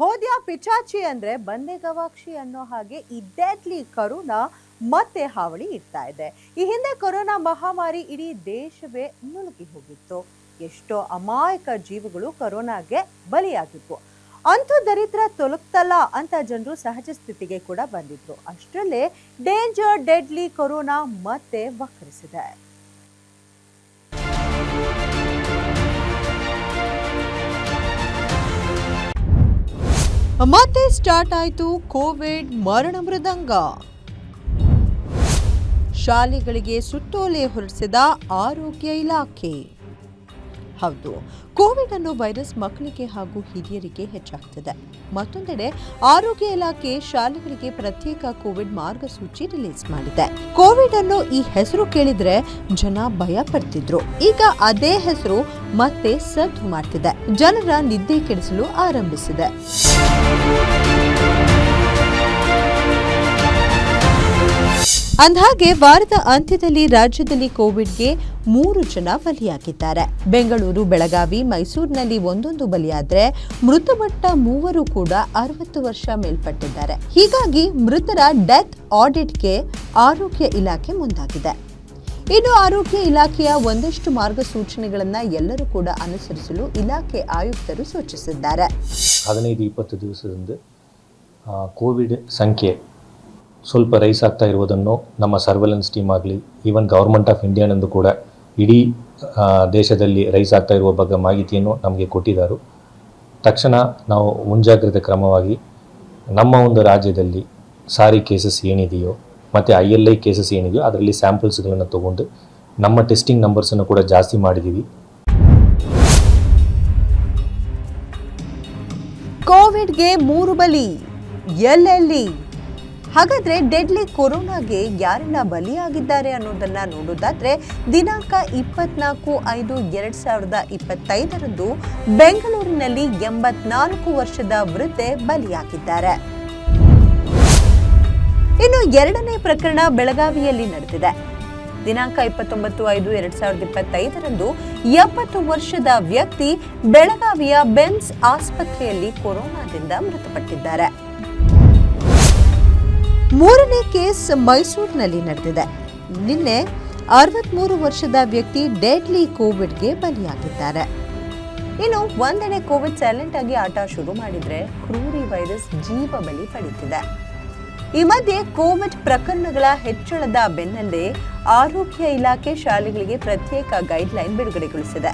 ಹೋದ್ಯಾ ಪಿಚಾಚಿ ಅಂದ್ರೆ ಬಂದೆ ಗವಾಕ್ಷಿ ಅನ್ನೋ ಹಾಗೆ ಇದ್ದೇಟ್ಲಿ ಕರೋನಾ ಮತ್ತೆ ಹಾವಳಿ ಇಡ್ತಾ ಇದೆ. ಈ ಹಿಂದೆ ಕೊರೋನಾ ಮಹಾಮಾರಿ ಇಡೀ ದೇಶವೇ ಮುಳುಗಿ ಹೋಗಿತ್ತು. ಎಷ್ಟೋ ಅಮಾಯಕ ಜೀವಗಳು ಕೊರೋನಾಗೆ ಬಲಿಯಾಗಿತ್ತು ಅಂಥ ದರಿದ್ರ ತೊಲಗ್ತಲ್ಲ ಅಂತ ಜನರು ಸಹಜ ಸ್ಥಿತಿಗೆ ಕೂಡ ಬಂದಿದ್ರು. ಅಷ್ಟರಲ್ಲೇ ಡೇಂಜರ್ ಡೆಡ್ಲಿ ಕೊರೋನಾ ಮತ್ತೆ ವಕ್ರಿಸಿದೆ ಮತ್ತೆ ಸ್ಟಾರ್ಟ್ ಆಯಿತು ಕೋವಿಡ್ ಮರಣ ಮೃದಂಗ. ಶಾಲೆಗಳಿಗೆ ಸುತ್ತೋಲೆ ಹೊರಡಿಸಿದ ಆರೋಗ್ಯ ಇಲಾಖೆ. ಹೌದು. ಕೋವಿಡ್ ಅನ್ನೋ ವೈರಸ್ ಮಕ್ಕಳಿಗೆ ಹಾಗೂ ಹಿರಿಯರಿಗೆ ಹೆಚ್ಚಾಗ್ತಿದೆ. ಮತ್ತೊಂದೆಡೆ ಆರೋಗ್ಯ ಇಲಾಖೆ ಶಾಲೆಗಳಿಗೆ ಪ್ರತ್ಯೇಕ ಕೋವಿಡ್ ಮಾರ್ಗಸೂಚಿ ರಿಲೀಸ್ ಮಾಡಿದೆ. ಕೋವಿಡ್ ಅನ್ನೋ ಈ ಹೆಸರು ಕೇಳಿದ್ರೆ ಜನ ಭಯ ಪಡ್ತಿದ್ರು. ಈಗ ಅದೇ ಹೆಸರು ಮತ್ತೆ ಸದ್ದು ಮಾಡ್ತಿದೆ. ಜನರ ನಿದ್ದೆ ಕೆಡಿಸಲು ಆರಂಭಿಸಿದೆ. ಅಂದಹಾಗೆ ವಾರದ ಅಂತ್ಯದಲ್ಲಿ ರಾಜ್ಯದಲ್ಲಿ ಕೋವಿಡ್ಗೆ ಮೂರು ಜನ ಬಲಿಯಾಗಿದ್ದಾರೆ. ಬೆಂಗಳೂರು, ಬೆಳಗಾವಿ, ಮೈಸೂರಿನಲ್ಲಿ ಒಂದೊಂದು ಬಲಿಯಾದರೆ ಮೃತಪಟ್ಟ ಮೂವರು ಕೂಡ ಅರವತ್ತು ವರ್ಷ ಮೇಲ್ಪಟ್ಟಿದ್ದಾರೆ. ಹೀಗಾಗಿ ಮೃತರ ಡೆತ್ ಆಡಿಟ್ಗೆ ಆರೋಗ್ಯ ಇಲಾಖೆ ಮುಂದಾಗಿದೆ. ಇನ್ನು ಆರೋಗ್ಯ ಇಲಾಖೆಯ ಒಂದಷ್ಟು ಮಾರ್ಗಸೂಚನೆಗಳನ್ನ ಎಲ್ಲರೂ ಕೂಡ ಅನುಸರಿಸಲು ಇಲಾಖೆ ಆಯುಕ್ತರು ಸೂಚಿಸಿದ್ದಾರೆ. ಹದಿನೈದು, ಇಪ್ಪತ್ತು ದಿವಸದಿಂದ ಕೋವಿಡ್ ಸಂಖ್ಯೆ ಸ್ವಲ್ಪ ರೈಸ್ ಆಗ್ತಾ ಇರುವುದನ್ನು ನಮ್ಮ ಸರ್ವೆಲೆನ್ಸ್ ಟೀಮ್ ಆಗಲಿ, ಈವನ್ ಗೌರ್ಮೆಂಟ್ ಆಫ್ ಇಂಡಿಯಾನಂದು ಕೂಡ ಇಡೀ ದೇಶದಲ್ಲಿ ರೈಸ್ ಆಗ್ತಾ ಇರುವ ಬಗ್ಗೆ ಮಾಹಿತಿಯನ್ನು ನಮಗೆ ಕೊಟ್ಟಿದ್ದಾರೆ ತಕ್ಷಣ ನಾವು ಮುಂಜಾಗ್ರತೆ ಕ್ರಮವಾಗಿ ನಮ್ಮ ಒಂದು ರಾಜ್ಯದಲ್ಲಿ ಸಾರಿ ಕೇಸಸ್ ಏನಿದೆಯೋ, ಮತ್ತು ಐ ಎಲ್ ಐ ಕೇಸಸ್ ಏನಿದೆಯೋ, ಅದರಲ್ಲಿ ಸ್ಯಾಂಪಲ್ಸ್ಗಳನ್ನು ತೊಗೊಂಡು ನಮ್ಮ ಟೆಸ್ಟಿಂಗ್ ನಂಬರ್ಸನ್ನು ಕೂಡ ಜಾಸ್ತಿ ಮಾಡಿದ್ದೀವಿ ಕೋವಿಡ್ಗೆ ಮೂರು ಬಲಿ, ಎಲ್ಲೆಲ್ಲಿ? ಹಾಗಾದ್ರೆ ಡೆಡ್ಲಿ ಕೊರೋನಾಗೆ ಯಾರೆಲ್ಲ ಬಲಿಯಾಗಿದ್ದಾರೆ ಅನ್ನೋದನ್ನ ನೋಡೋದಾದ್ರೆ ದಿನಾಂಕ ಇಪ್ಪತ್ನಾಲ್ಕು ಐದು ಎರಡ್ ಸಾವಿರದ ಇಪ್ಪತ್ತೈದರಂದು ಬೆಂಗಳೂರಿನಲ್ಲಿ ಎಂಬತ್ನಾಲ್ಕು ವರ್ಷದ ವೃದ್ಧೆ ಬಲಿಯಾಗಿದ್ದಾರೆ. ಇನ್ನು ಎರಡನೇ ಪ್ರಕರಣ ಬೆಳಗಾವಿಯಲ್ಲಿ ನಡೆದಿದೆ. ದಿನಾಂಕ ಇಪ್ಪತ್ತೊಂಬತ್ತು ಐದು ಎರಡ್ ಸಾವಿರದ ಇಪ್ಪತ್ತೈದರಂದು ಎಪ್ಪತ್ತು ವರ್ಷದ ವ್ಯಕ್ತಿ ಬೆಳಗಾವಿಯ ಬೆನ್ಸ್ ಆಸ್ಪತ್ರೆಯಲ್ಲಿ ಕೊರೋನಾದಿಂದ ಮೃತಪಟ್ಟಿದ್ದಾರೆ. ಮೂರನೇ ಕೇಸ್ ಮೈಸೂರಿನಲ್ಲಿ ನಡೆದಿದೆ. ನಿನ್ನೆ ಅರವತ್ಮೂರು ವರ್ಷದ ವ್ಯಕ್ತಿ ಡೆಡ್ಲಿ ಕೋವಿಡ್ಗೆ ಬಲಿಯಾಗಿದ್ದಾರೆ. ಇನ್ನು ಒಂದೆಡೆ ಕೋವಿಡ್ ಸೈಲೆಂಟ್ ಆಗಿ ಆಟ ಶುರು ಮಾಡಿದ್ರೆ ಕ್ರೂರಿ ವೈರಸ್ ಜೀವ ಬಲಿ ಪಡೀತಿದೆ. ಈ ಮಧ್ಯೆ ಕೋವಿಡ್ ಪ್ರಕರಣಗಳ ಹೆಚ್ಚಳದ ಬೆನ್ನಲ್ಲೇ ಆರೋಗ್ಯ ಇಲಾಖೆ ಶಾಲೆಗಳಿಗೆ ಪ್ರತ್ಯೇಕ ಗೈಡ್ಲೈನ್ ಬಿಡುಗಡೆಗೊಳಿಸಿದೆ.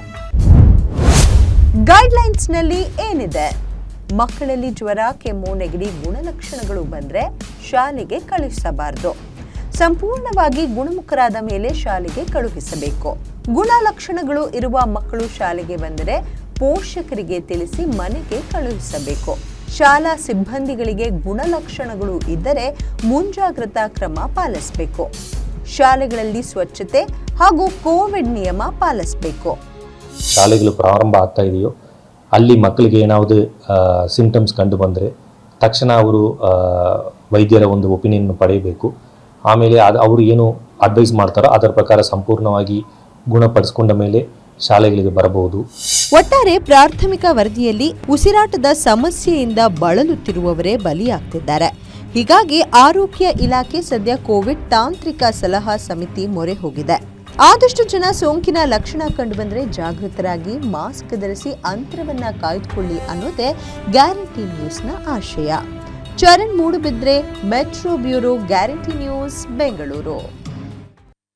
ಗೈಡ್ಲೈನ್ಸ್ನಲ್ಲಿ ಏನಿದೆ? ಮಕ್ಕಳಲ್ಲಿ ಜ್ವರ, ಕೆಮ್ಮು, ನೆಗಡಿ ಗುಣಲಕ್ಷಣಗಳು ಬಂದರೆ ಶಾಲೆಗೆ ಕಳುಹಿಸಬಾರದು. ಸಂಪೂರ್ಣವಾಗಿ ಗುಣಮುಖರಾದ ಮೇಲೆ ಶಾಲೆಗೆ ಕಳುಹಿಸಬೇಕು. ಗುಣಲಕ್ಷಣಗಳು ಇರುವ ಮಕ್ಕಳು ಶಾಲೆಗೆ ಬಂದರೆ ಪೋಷಕರಿಗೆ ತಿಳಿಸಿ ಮನೆಗೆ ಕಳುಹಿಸಬೇಕು. ಶಾಲಾ ಸಿಬ್ಬಂದಿಗಳಿಗೆ ಗುಣಲಕ್ಷಣಗಳು ಇದ್ದರೆ ಮುಂಜಾಗ್ರತಾ ಕ್ರಮ ಪಾಲಿಸಬೇಕು. ಶಾಲೆಗಳಲ್ಲಿ ಸ್ವಚ್ಛತೆ ಹಾಗೂ ಕೋವಿಡ್ ನಿಯಮ ಪಾಲಿಸಬೇಕು. ಶಾಲೆಗಳು ಪ್ರಾರಂಭ ಆಗ್ತಾ ಇದೆಯೋ ಅಲ್ಲಿ ಮಕ್ಕಳಿಗೆ ಏನಾವುದು ಸಿಂಟಮ್ಸ್ ಕಂಡು ಬಂದರೆ ತಕ್ಷಣ ಅವರು ವೈದ್ಯರ ಒಂದು ಒಪಿನಿಯನ್ ಪಡೆಯಬೇಕು. ಆಮೇಲೆ ಅದು ಅವರು ಏನು ಅಡ್ವೈಸ್ ಮಾಡ್ತಾರೋ ಅದರ ಪ್ರಕಾರ ಸಂಪೂರ್ಣವಾಗಿ ಗುಣಪಡಿಸ್ಕೊಂಡ ಮೇಲೆ ಶಾಲೆಗಳಿಗೆ ಬರಬಹುದು. ಒಟ್ಟಾರೆ ಪ್ರಾಥಮಿಕ ವರದಿಯಲ್ಲಿ ಉಸಿರಾಟದ ಸಮಸ್ಯೆಯಿಂದ ಬಳಲುತ್ತಿರುವವರೇ ಬಲಿಯಾಗ್ತಿದ್ದಾರೆ. ಹೀಗಾಗಿ ಆರೋಗ್ಯ ಇಲಾಖೆ ಸದ್ಯ ಕೋವಿಡ್ ತಾಂತ್ರಿಕ ಸಲಹಾ ಸಮಿತಿ ಮೊರೆ ಹೋಗಿದೆ. ಆದಷ್ಟು ಜನ ಸೋಂಕಿನ ಲಕ್ಷಣ ಕಂಡುಬಂದರೆ ಜಾಗೃತರಾಗಿ ಮಾಸ್ಕ್ ಧರಿಸಿ ಅಂತರವನ್ನ ಕಾಯ್ದುಕೊಳ್ಳಿ ಅನ್ನೋದೇ ಗ್ಯಾರಂಟಿ ನ್ಯೂಸ್ನ ಆಶಯ. Charan Moodbidri metro bureau guarantee news Bengaluru.